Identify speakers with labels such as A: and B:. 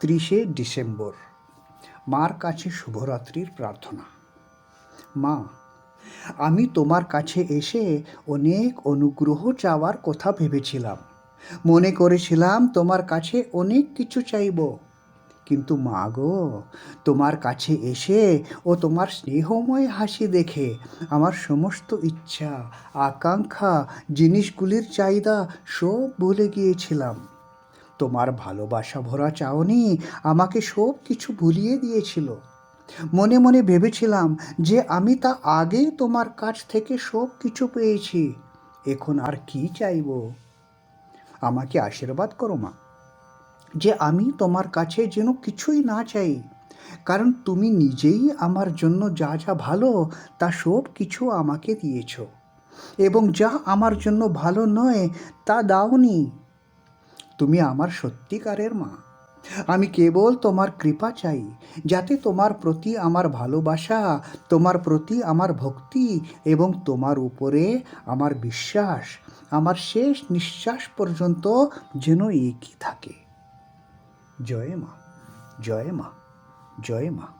A: ত্রিশে December. মার কাছে শুভরাত্রির প্রার্থনা। মা, আমি তোমার কাছে এসে অনেক অনুগ্রহ চাওয়ার কথা ভেবেছিলাম। মনে করেছিলাম তোমার কাছে অনেক কিছু চাইব। কিন্তু মা গো, তোমার কাছে এসে ও তোমার স্নেহময় হাসি দেখে আমার সমস্ত ইচ্ছা, আকাঙ্ক্ষা, জিনিসগুলির চাহিদা সব ভুলে গিয়েছিলাম। তোমার ভালোবাসা ভরা চাওনি আমাকে সব কিছু ভুলিয়ে দিয়েছিল। মনে মনে ভেবেছিলাম যে আমি তা আগেই তোমার কাছ থেকে সব কিছু পেয়েছি। এখন আর কি চাইব? আমাকে আশীর্বাদ করো মা, যে আমি তোমার কাছে যেন কিছুই না চাই। কারণ তুমি নিজেই আমার জন্য যা যা ভালো, তা সব কিছু আমাকে দিয়েছ। এবং যা আমার জন্য ভালো নয়, তা দাওনি। তুমি আমার সত্যিকারের মা। আমি কেবল তোমার কৃপা চাই, যাতে তোমার প্রতি আমার ভালোবাসা, তোমার প্রতি আমার ভক্তি এবং তোমার উপরে আমার বিশ্বাস, আমার শেষ নিঃশ্বাস পর্যন্ত যেন একই থাকে। জয় মা জয় মা জয় মা।